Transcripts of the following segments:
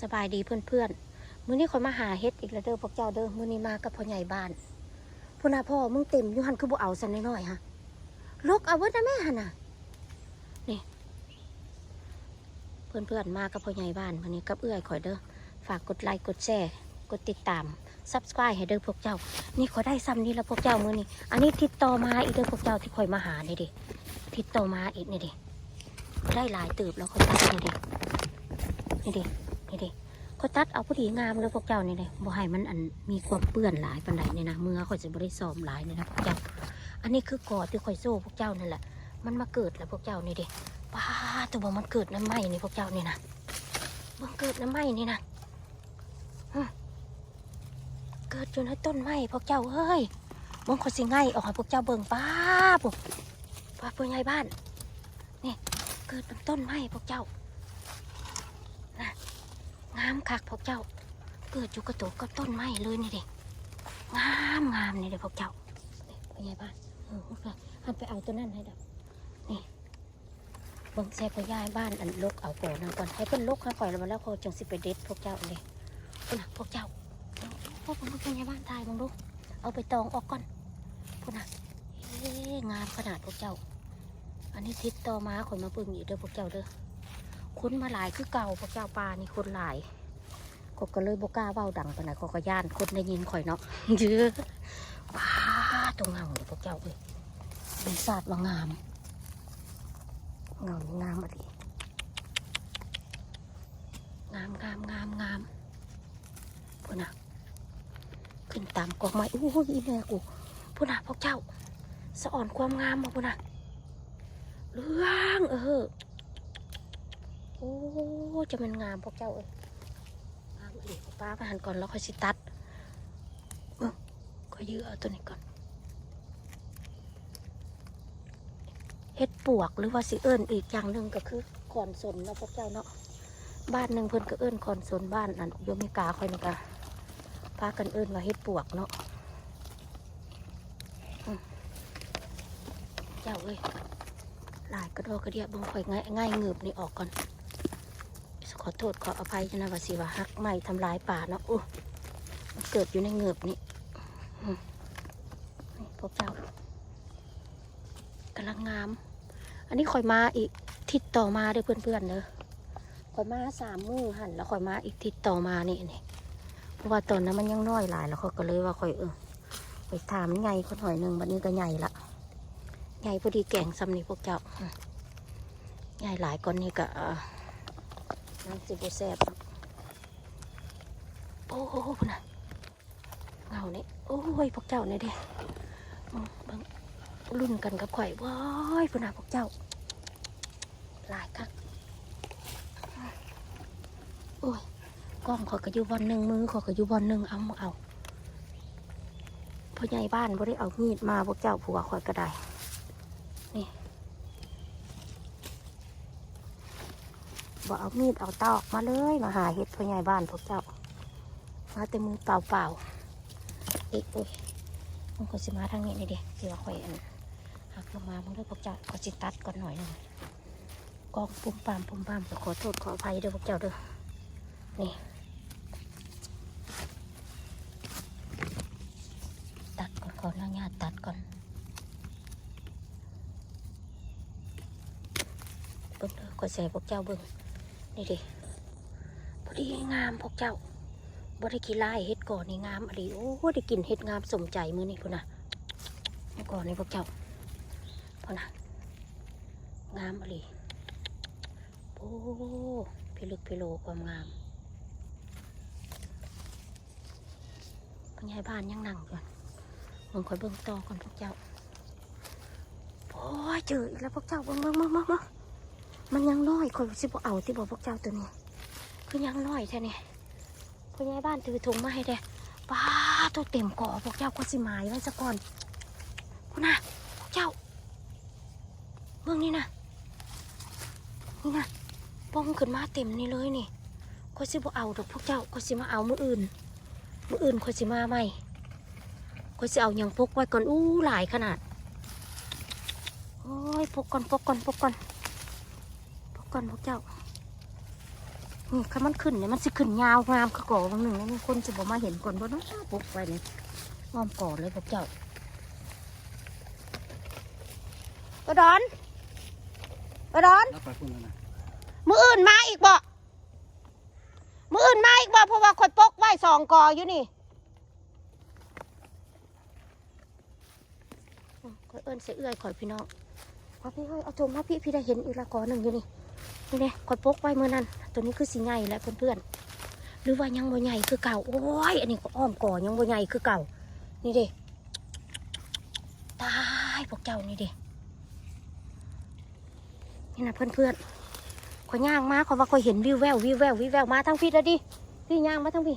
สบายดีเพื่อนๆมื้อนี้คอยมาหาเฮ็ดอีกแล้วเด้อพวกเจ้าเด้อมื้อนี้มากับพ่อใหญ่บ้านพุ่นน่ะพ่อมึงเต็มยูหันคือบ่เอาสันน้อยๆฮะลกเอาไว้นะแม่หั่นน่ะนี่เพื่อนๆมากับพ่อใหญ่บ้านมื้อนี้กับเอื้อยข่อยเด้อฝากกดไลค์กดแชร์กดติดตาม subscribe ให้เด้อพวกเจ้า นี่ขอได้ซ้ำนี่แล้วพวกเจ้ามื้อนี้อันนี้ติดต่อมาอีกเด้อพวกเจ้าที่คอยมาหานี่ดิติดต่อมาอีกนี่ดิได้หลายตืบแล้วเขาตัดนี่ดินี่ดิ นี่ดิเขาตัดเอาพอดีงามเลยพวกเจ้านี่เลยบ่ให้มันอันมีความเปื้อนหลายปานใดนี่ยนะเมื่อเขาจะบริซ้อมหลายเนี่ยนะพวกเจ้า อันนี้คือกอดที่คอยโซ่พวกเจ้านั่นแหละ มันมาเกิดแล้วพวกเจ้านี่ดิป้าตัวบอกมันเกิดน้ำไหมนี่พวกเจ้านี่นะมันเกิดน้ำไหมนี่นะเกิดอยู่ในต้นไม้พวกเจ้าเฮ้ยมึงคนสิง่ายออกให้พวกเจ้าเบิ่งป้าปุ๊บป้าผู้ใหญ่บ้านนี่เกิดเป็นต้นไม้พวกเจ้า งามคักพวกเจ้า เกิดอยู่กระตุกกับต้นไม้เลยนี่เด็กงามงามนี่เด็กพวกเจ้านี่ผู้ใหญ่บ้านเออพวกเราหันไปเอาตัวนั้นให้ดอกนี่บิ่งแซ่ผู้ใหญ่บ้านอันลกเอาก่อนก่อนให้เพิ่นลกให้ก่อยแล้วมาแล้วเขาจังสิไปเด็ดพวกเจ้าเลยพุ่นนะพวกเจ้าพวกผมผู้ใหญ่บ้านตายมึงดูเอาไปตองออกก่อนพุ่นน่ะเอ๊งามขนาดพวกเจ้า อันนี้ทิศต่อมาคนมาเบิ่งอีกเด้อพวกเจ้าเด้อ คนมาหลายคือเก่าพวกเจ้าปลานี่คนหลายก็ก็เลยบกล้าเว้าดังไปไหนใดก็ก็ย่านคนได้ยินข่อยเนาะเยอะว้าตรงเงาเลยพวกเจ้าเอ้ยเป็นศาสตร์ว่างามเงานี่งามอะไรงามงามงามงามพุ่นน่ะขึ้นตามกอกไม้อู้ยอีแม่กูพุ่นน่ะพวกเจ้าสะอ่อนความงามมาพุ่นน่ะเรื่องเออ อ้จะมันงามพวกเจ้าเอ้ยงามอีกป้าไปหันก่อนแล้วค่อยสิตัดก็ยื้อเอาตัวนี้ก่อนเฮ็ดปวกหรือว่าสิเอิญอีกอย่างหนึ่งก็คือขอนสนเนาะพวกเจ้าเนาะบ้านหนึ่งเพิ่นก็เอิญขอนสนบ้านนั่นโยมิกาคอยนี่กะพากันเอิ้นว่าเฮ็ดปวกเนาะเจ้าเอ้ยหลายกระโดดกระเดียบบ่งข่อยง่ายง่ายเงือบนี่ออกก่อน ขอโทษขออภัยนะว่าสิว่าหักไม้ทำลายป่าเนาะอู้มันเกิดอยู่ในเงือบนี่นี่พวกเจ้ากำลังงาม อันนี้ข่อยมาอีกทิศต่อมาเด้อเพื่อนๆเด้อข่อยมาสามมือหันแล้วข่อยมาอีกทิศต่อมานี่นี่เพราะว่าตอนนั้นมันยังน้อยหลายแล้วเขาก็เลยว่าค่อยเออไปถามใหญ่คนหอยหนึ่งวันนี้ก็ใหญ่ละใหญ่พอดีแก่งซ้ำนี่พวกเจ้าใหญ่หลายก่อนนี่ก็ น้ำจิบแซ่บโอ้โหพุ่นนะเงานี่โอ้ยพวกเจ้าเนี่ยเด้บิ่งรุ่นกันกับข่อยว้ายพุ่นนะพวกเจ้าหลายคักโอ้ยกล้องขอยก็อยู่บอลหนึ่งมือขอยก็อยู่บอลหนึ่งเอาเอาพ่อใหญ่บ้านบ่ได้เอามีดมาพวกเจ้าผัวข่อยก็ได้นี่ บ่เอามีดเอาตอกมาเลยมาหาเห็ดพ่อใหญ่บ้านพวกเจ้า มาแต่มือเปล่าเปล่าเอ๊ะโอ้ยมันก็สิมาทางนี้นี่เดีเดี๋ยวข่อยอันหักลงมามันด้วยพวกเจ้าก็สิตัดก่อนหน่อยหนึงกองปุ่มปามปุ่มปามขอโทษขออภัยเด้อพวกเจ้าเด้อนี่ตัดก่อนขออนุญาตตัดก่อนเบิ่งเด้อขอใส่พวกเจ้าเบิ่ง นี่ดิพอดีงามพวกเจ้าบ่ได้ขี้ลายเฮ็ดก่อนนี่งามอะดีโอ้ได้กินเฮ็ดงามสมใจมื้อนี้พุ่นน่ะเอก่อนนี่พวกเจ้าพุ่นนะงามอะดีโอ้พิลึกพิโลความงามคุณยายบ้านยังนั่งก่อนมึงคอยเบิ่งต่อก่อนพวกเจ้าโอ้ยเจออีกแล้วพวกเจ้าเบิ่งเบิ่งเบิ่งเบิ่งเบิ่ง มันยังน้อยคอยสิบเอาที่บอกพวกเจ้าตัวนี้คือยังน้อยแท้เนี่ยคุณยายบ้านถือถุงมาให้เด้ป้าตัวเต็มก่อพวกเจ้าก็สิหมายไว้ซะก่อนคุณน่ะพวกเจ้าเบิ่งนี่นะนี่นะป้องขึ้นมาเต็มนี่เลยนี่ก็สิบเอาดอกพวกเจ้าก็สิมาเอามืออื่นมื่ออื่นคอยสิมาไหมคอยสิเอาอย่างพกไว้ก่อนอู้หลายขนาดโอ้ยพกก่อนพกก่อนพกก่อน กก่อนพวกเจ้านี่คันมันขึ้นเนี่ยมันสิขึ้นยาวงามคือก่อบางหนึ่งแล้วมีคนจะบอกมาเห็นก่อนบ่เนาะปุ๊บไปเลยอ้อมก่อเลยพวกเจ้ากระดอนกระดอนแล้วไปพุ่นแล้วนะมืออื่นมาอีกบ่มืออื่นมาอีกบ่เพราะว่าข่อยปกไว้สองกออยู่นี่อืมข่อยเอิ้นเสียเอื้อยข่อยพี่น้องว่าพี่เฮ้ยเอาจมมาพี่พี่ได้เห็นอีกละกอหนึ่งอยู่นี่ นี่เด้ข่อยปกไว้เมื่อนั้น ตัวนี้คือสีใหญ่แหละเพื่อนๆ หรือว่ายังบ่ใหญ่คือเก่า โอ้ย อันนี้ก็อ้อมก่อยังบ่ใหญ่คือเก่า นี่เด้ตายพวกเจ้านี่เด้นี่นะเพื่อนๆขอยย่างมาขอยว่าขอยเห็นวิวแวววิวแวววิวแววมาทั้งพี่แล้วดิ พี่ย่างมาทั้งพี่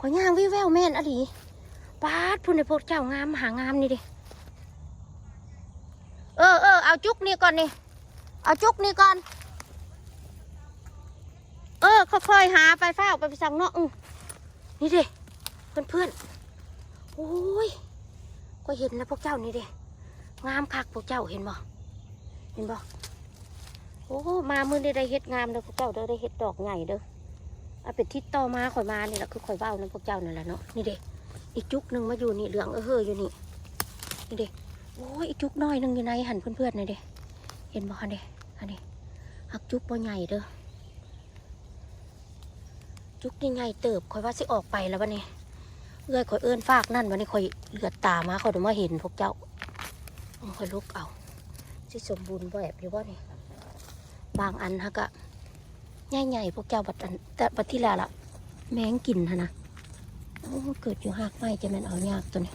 ขอยย่างวิวแววแม่นอะดีปาดพุ่นในพวกเจ้างามหางามนี่ดิเออเออเอาจุกนี่ก่อนนี่ เอาจุกนี่ก่อน ออค่อยๆหาไปเฝ้าไปไปสั่งเนาะอือนี่ดิเพื่อนๆโอ้ยก็เห็นแล้วพวกเจ้านี่ดิงามคักพวกเจ้าเห็นบ่เห็นบ่โอ้มามือได้ได้เฮ็ดงามเด้อพวกเจ้าเด้อได้เฮ็ดดอกใหญ่เด้อเอาเป็นทิศต่อมาข่อยมานี่แหละคือข่อยเบ้านั่นพวกเจ้านั่นแหละเนาะนี่เด้อีกจุกหนึ่งมาอยู่นี่เหลืองเออเฮออยู่นี่นี่เด้โอ้ยอีกจุกน้อยหนึ่งอยู่ในหันเพื่อนๆนี่เด้เห็นบ่เด้อันนี้หักจุกบ่ใหญ่เด้อ จุกนี่ใหญ่เติบข่อยว่าสิออกไปแล้ววันนี้เอื้อยข่อยเอื้อนฟากนั่นวันนี้ข่อยเหลือดตามาข่อยดี๋ยวมาเห็นพวกเจ้าเอยลุกเอาที่สมบูรณ์แบบอยู่ว่านี่บางอันฮะก็ใหญ่ๆพวกเจ้าบัดอันแต่บัดที่แล้วล่ะแมงกินฮะนะเกิดอยู่หากไม้จะแมันเอายากตัวนี้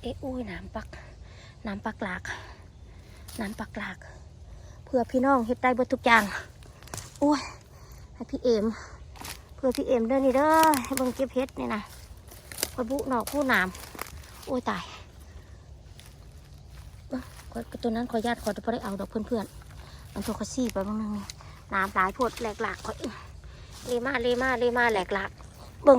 เอ๊ะอุ้ยน้ำปัก น้ำปักหลาก น้ำปักหลาก เพื่อพี่น้องเฮ็ดได้เบิดทุกอย่างโอ้ยให้พี่เอ็มเพื่อพี่เอ็มเด้อนี่เด้อให้เบิ่งเก็บเฮ็ดนี่นะคอบุหนอกผู้น้ำโอ้ยตายตัวนั้นขอญาติขอจะไ่ได้เอาดอกเพื่อนๆอันตัวขาซี่ไปบ้างนึงน้ำหลายพดแหลกหลากขอเลมาเลมาเลมาแหลกหลากเบิ่ง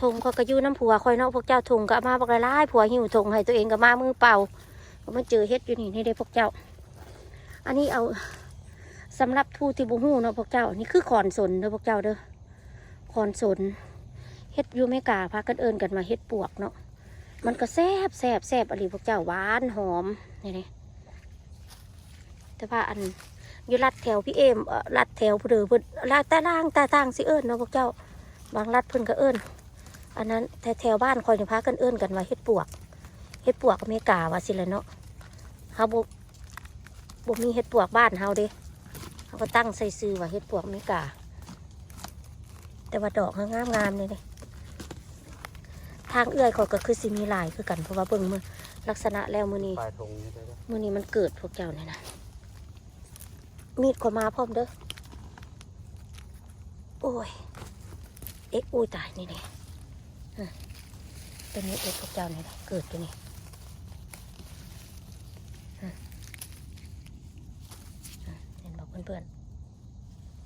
ถุงก็กระยูน้ำผัวคอยนาะพวกเจ้าถุงก็มาบอกละลายผัวหิวถุงให้ตัวเองก็มามือเปล่าก็มาเจอเฮ็ดอยู่นี่นี่เด้พวกเจ้า อันนี้เอาสำหรับผู้ที่บูฮู้เนาะพวกเจ้า นี่คือขอนสนเด้อพวกเจ้าเด้อขอนสนเฮ็ดอยูไม่กาพากันเอินกันมาเฮ็ดปวกเนาะมันก็แซบแซบแซบอะไรพวกเจ้าหวานหอมนี่นี่แต่ว่าอันอยู่ลัดแถวพี่เอมเอ่อลัดแถวผู้เดือเพิ่นลัดแต่ล่างแต่ทางสิเอิญเนาะพวกเจ้า บางลัดเพิ่นก็เอิญ อันนั้นแถวแถวบ้านคอยจะพากันเอิญกันว่าเฮ็ดปวกเฮ็ดปวกอเมริกาว่าสิละเนาะเฮาบ่บ่มีเฮ็ดปวกบ้านเฮาเด้เขาก็ตั้งใส่ซื้อว่าเฮ็ดปวกอเมริกา แต่ว่าดอกงามงามๆเลยเลยทางเอื้อยเขาก็คือสิมีหลายคือกันเพราะว่าเบิ่งมือลักษณะแล้วมือนี้ปลายธงนี่ได้ปะมือนี้มันเกิดพวกเจ้าเนี่ยนะมีดก็มาพร้อมเด้อโอ้ยเอ็กอุ้ยตายนี่นี่อะ ตัวนี้เอ็กพวกเจ้าเนี่ยนะเกิดตัวนี้อะอะเห็นบอกเพื่อน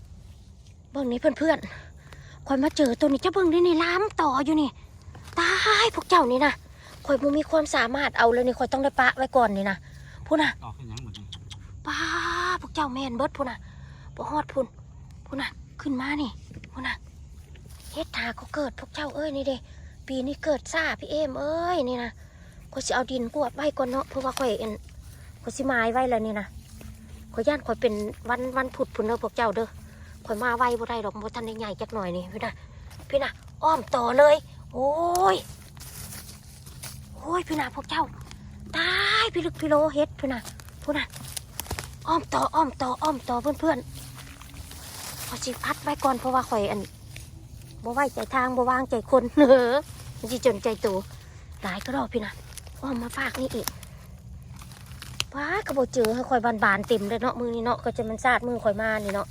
ๆเบิ่งนี่เพื่อนๆคอยมาเจอตัวนี้จะเบิ่งได้ในล้ามต่ออยู่นี่ ตายพวกเจ้านี่นะคอยบ่มีความสามารถเอาเลยนี่คอยต้องได้ปะไว้ก่อนนี่นะพูน่ะออกขึ้นยังหมดเลยป้าพวกเจ้าแม่นเบิดพูน่ะบ่ฮอดพุ่นพูน่ะขึ้นมานี่พูน่ะเฮ็ดทาเขาเกิดพวกเจ้าเอ้ยนี่เด้ ปีนี้เกิดซ่าพี่เอมเอ้ยนี่นะคอยสิเอาดินกวดไว้ก่อนเนาะเพราะว่าคอยเอ็นคอยสิไม้ไว้แล้วนี่นะคอยย่านคอยเป็นวันวันพุธพุ่นเด้อพวกเจ้าเด้อข่อยมาไวบ่ได้ดอกบ่ทันได้ใหญ่จักหน่อยนี่พี่นะพี่นะอ้อมต่อเลย โอ้ยโอ้ยพี่น่ะพวกเจ้าตายพี่ลึกพี่โลเฮ็ดพี่น่ะพูน่ะอ้อมต่ออ้อมต่ออ้อมต่อเพื่อนๆขอสิพัดไว้ก่อนเพราะว่าข่อยอันบ่ไว้ใจทางบ่วางใจคนเนอ มันสิจนใจตัวหลายก็รอพี่น่ะอ้อมมาฝากนี่อีกว้าก็บ่เจอให้ข่อยบานๆเต็มเลยเนาะมือนี้เนาะก็จะมันซาดมือข่อยมานี่เนาะ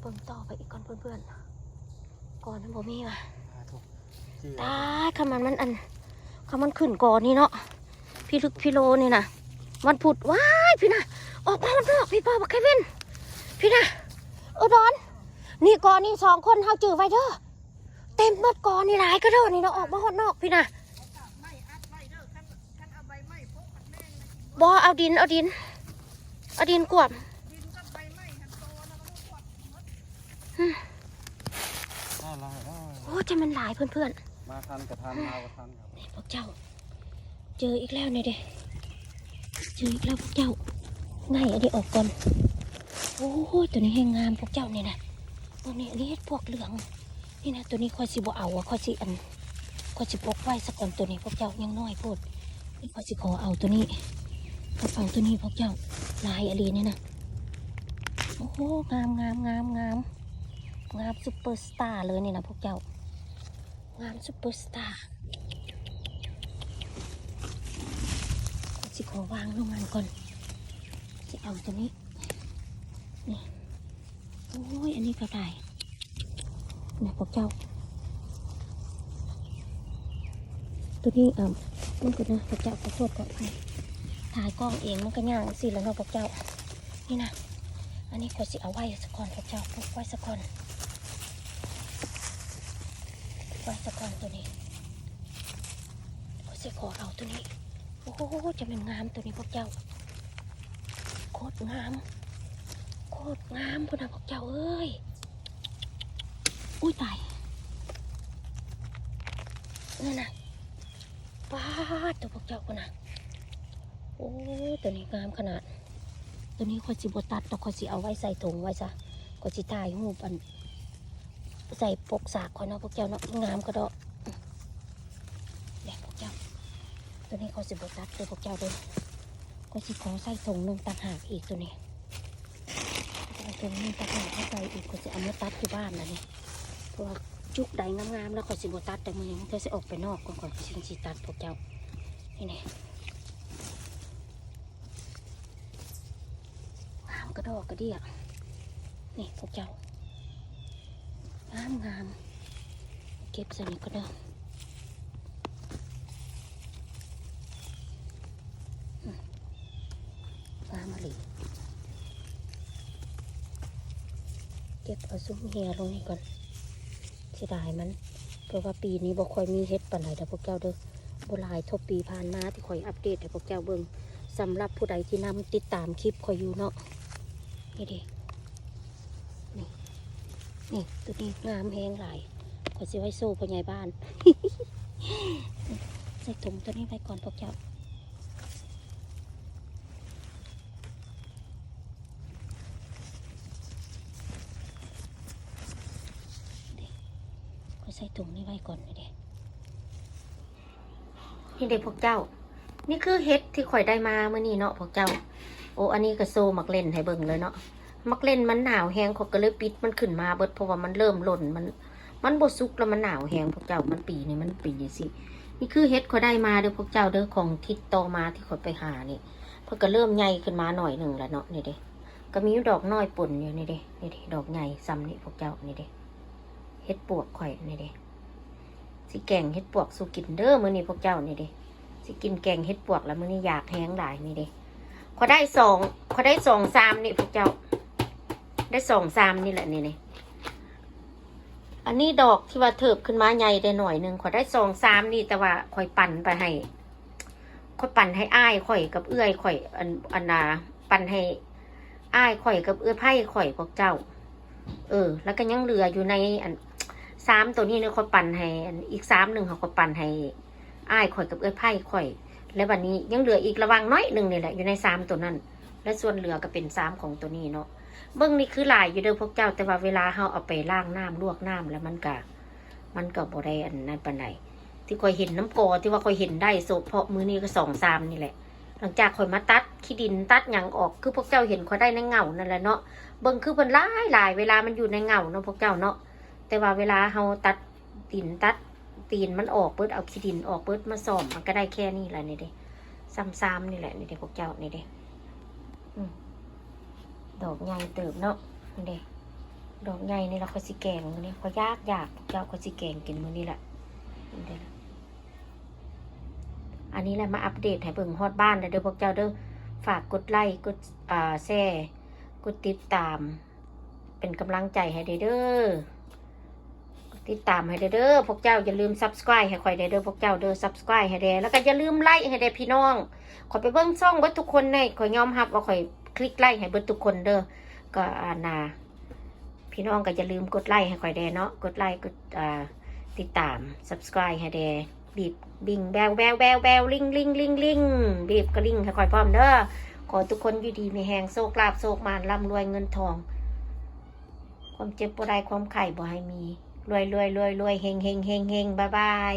เบิ่งต่อไปอีกก่อนเพื่อนๆก่อนนั้นบ่มีว่ะปลายธงชื่อตายคำมันมันอันคำมันขึ้นก่อนนี่เนาะพี่ลึกพี่โลนี่นะวันพุธว้ายพี่นะออกมาวันนอกพี่ป้าบอกแควินพี่นะเออดอน นี่ก่อนนี่สองคนเฮาจือไว้เด้อบกอนี่หลายก็เด้อนี่เนาะออกมาหอดนอกพี่น่ะบอเอาดินเอาดินเอาดินกวบได้ได้ได้โอ้จะมันหลายเพื่อนมาทันกับทันมากับทันครับๆนี่พวกเจ้า เจออีกแล้วเนี่ยเด้เจออีกแล้วพวกเจ้าง่ายอันนี้ออกก่อน โอ้ยตัวนี้แห้งงามพวกเจ้าเนี่ยนะ ตัวนี้อันนี้เฮ็ดพวกเหลือง นี่นะตัวนี้ค่อยสิบ่เอาค่อยสิอันค่อยสิปกไว้สักก่อนตัวนี้พวกเจ้ายังน้อยโพดนี่คอยสิขอเอาตัวนี้เอาเอาตัวนี้พวกเจ้าลายอะไรเนี่ยนะโอ้โหงามงามงามงามงามซุปเปอร์สตาร์เลยนี่นะพวกเจ้างามซุปเปอร์สตาร์ค่อยสิขอวางลงมันก่อนสิเอาตัวนี้นี่ โอ้ย อันนี้ก็ได้นะพวกเจ้า ตัวนี้อะมันก็นะพวกเจ้าขอโทษก่อนไปถ่ายกล้องเองมันก็ย่างสิแล้วเนาะพวกเจ้า นี่นะ อันนี้ขอสิเอาไว้สักก่อนพวกเจ้าไว้สักก่อนไว้สักก่อนตัวนี้ขอสิขอเอาตัวนี้ โอ้โหจะเป็นงามตัวนี้พวกเจ้า โคตรงาม คตรงามพวกนะพวกเจ้าเอ้ย อุ้ยตายนั่นน่ะป้าดตัวพวกเจ้าคนน่ะโอ้ตัวนี้งามขนาด ตัวนี้คอยสิบตัดต่คอยสิเอาไว้ใส่ถุงไว้ซะคอยสิถ่ายหูปันใส่ปกสากคอยเนาะพวกเจ้าเนาะงามก็ดอกเด็กพวกเจ้า ตัวนี้คอยสิบตัดเลยพวกเจ้าด้อคอยสิขอใส่ถุงนึงต่างหากอีกตัวนี้ เอาถุงนึ่งต่างหากเข้าใส่อีกคอยสิเอามาตัดที่บ้านนะนี่เพราะว่าจุกใดงามๆแล้วขอยสิบตัดแต่มือยังเธอสิออกไปนอกก่อนก่อนสิสิตัดพวกเจ้านี่แน่งามกระดอกกระเดียนี่พวกเจ้างามงามเก็บสนี่ก็ได้งามอะไรเก็บเอาซุ้มเฮียลงก่อนเสียดายมัน เพราะว่าปีนี้บ่ค่อยมีเฮ็ดปานใดเด้อพวกเจ้าเด้อบ่หลายทบปีผ่านมาที่ค่อยอัปเดตให้พวกเจ้าเบิ่งสำหรับผู้ใดที่นำติดตามคลิปค่อยอยู่เนาะนี่ดินี่นี่ตัวนี้งามแฮงหลายข่อยสิไว้โซ่พ่อใหญ่บ้าน ใส่ถุงตัวนี้ไว้ก่อนพวกเจ้า ส่ถุงนี้ไว้ก่อนเด็นี่เด็กพวกเจ้า นี่คือเฮ็ดที่ข่อยได้มาเมื่อนี้เนาะพวกเจ้า โอ้อันนี้ก็โซมักเล่นให้เบิ่งเลยเนาะมักเล่นมันหนาวแหงเขาก็เลยปิดมันขึ้นมาเบิดเพราะว่ามันเริ่มหล่นมัน มันบดซุกแล้วมันหนาวแหงพวกเจ้ามันปีนี่มันปีสินี่คือเฮ็ดข่อยได้มาเด้อพวกเจ้าเด้อของทิศโตมาที่ข่อยไปหานี่เพิ่นก็เริ่มใหญ่ขึ้นมาหน่อยหนึ่งแล้วเนาะนี่เด้ก็มีดอกน้อยป่นอยู่นี่เด้นี่เด้ดอกใหญ่ซ้ำนี่พวกเจ้านี่เด้ เฮ็ดปวกข่อยนี่เด้สิแกงเฮ็ดปวกสู่กินเด้อมื้อนี้พวกเจ้านี่เด้สิกินแกงเฮ็ดปวกแล้วมื้อนี้อยากแห้งหลายนี่เด้ขอได้สองขอได้สองสามนี่พวกเจ้า ได้สองสามนี่แหละนี่นี่อันนี้ดอกที่ว่าเถิบขึ้นมาใหญ่ได้หน่อยหนึงขอได้สองสามนี่แต่ว่าข่อยปั่นไปให้ข่อยปั่นให้อ้ายข่อยกับเอื้อยข่อยอันอันนาปั่นให้อ้ายข่อยกับเอื้อยไผ่ข่อยพวกเจ้า เออ แล้วก็ยังเหลืออยู่ในอัน สามตัวนี้เนี่ยข่อยปั่นให้อีกสามหนึ่งเขาข่อยปั่นให้อ้ายข่อยกับเอื้อไผ่ข่อย แล้ววันนี้ยังเหลืออีกระวังน้อยหนึ่งนี่แหละอยู่ในสามตัวนั้น และส่วนเหลือก็เป็นสามของตัวนี้เนาะเบื้องนี่คือหลายอยู่เด้อพวกเจ้าแต่ว่าเวลาเราเอาไปล้างน้ำลวกน้ำแล้วมันก็มันก็บ่ได้อันนั้นปานใดที่ข่อยเห็นน้ำกอที่ว่าข่อยเห็นได้โซเพาะมือนี้ก็สองสามนี่แหละ หลังจากข่อยมาตัดขี้ดินตัดหยังออกคือพวกเจ้าเห็นข่อยได้ในเงานั่นแหละเนาะเบิ่งคือเพิ่นหลายหลายเวลามันอยู่ในเงาเนาะพวกเจ้าเนาะ แต่ว่าเวลาเฮาตัดตีนตัดตีนมันออกเปิดเอาขี้ดินออกเปิดมาซ่อมมันก็ได้แค่นี้แหละนี่เด้ซ้ำๆนี่แหละนี่เด้พวกเจ้านี่เด้ดอกใหญ่เติบเนาะนี่เด้ดอกใหญ่นี่เราก็สิแกงมื้อนี้ก็ยากยากพวกเจ้าก็สิแกงกินมื้อนี้แหละนี่เด้อันนี้แหละมาอัปเดตให้เบิ่งฮอดบ้านเด้อพวกเจ้าเด้อฝากกดไลค์กดอ่าแชร์กดติดตาม เป็นกำลังใจให้เด้อ ติดตามให้เด้อเด้อพวกเจ้าอย่าลืม subscribe ให้ข่อยเด้อเด้อพวกเจ้าเด้อ subscribe ให้เด้อแล้วก็อย่าลืมไลค์ให้เด้อพี่น้องข่อยไปเบิ่งช่องเบิดทุกคนในข่อยยอมรับว่าข่อยคลิกไลค์ให้เบิดทุกคนเด้อก็อานาพี่น้องก็อย่าลืมกดไลค์ให้ข่อยเด้อเนาะกดไลค์กดอ่าติดตาม subscribe ให้เด้อบีบบิงแบวแบวแบวแบวลิงลิงลิงลิงบีบกระลิงให้ข่อยพร้อมเด้อขอทุกคนอยู่ดีมีแหงโชคลาภโชคมานร่ำรวยเงินทองความเจ็บปวดใดความไข่บ่ให้มี รวยรวยรวยรวยเฮงเฮงเฮงเฮงบายบาย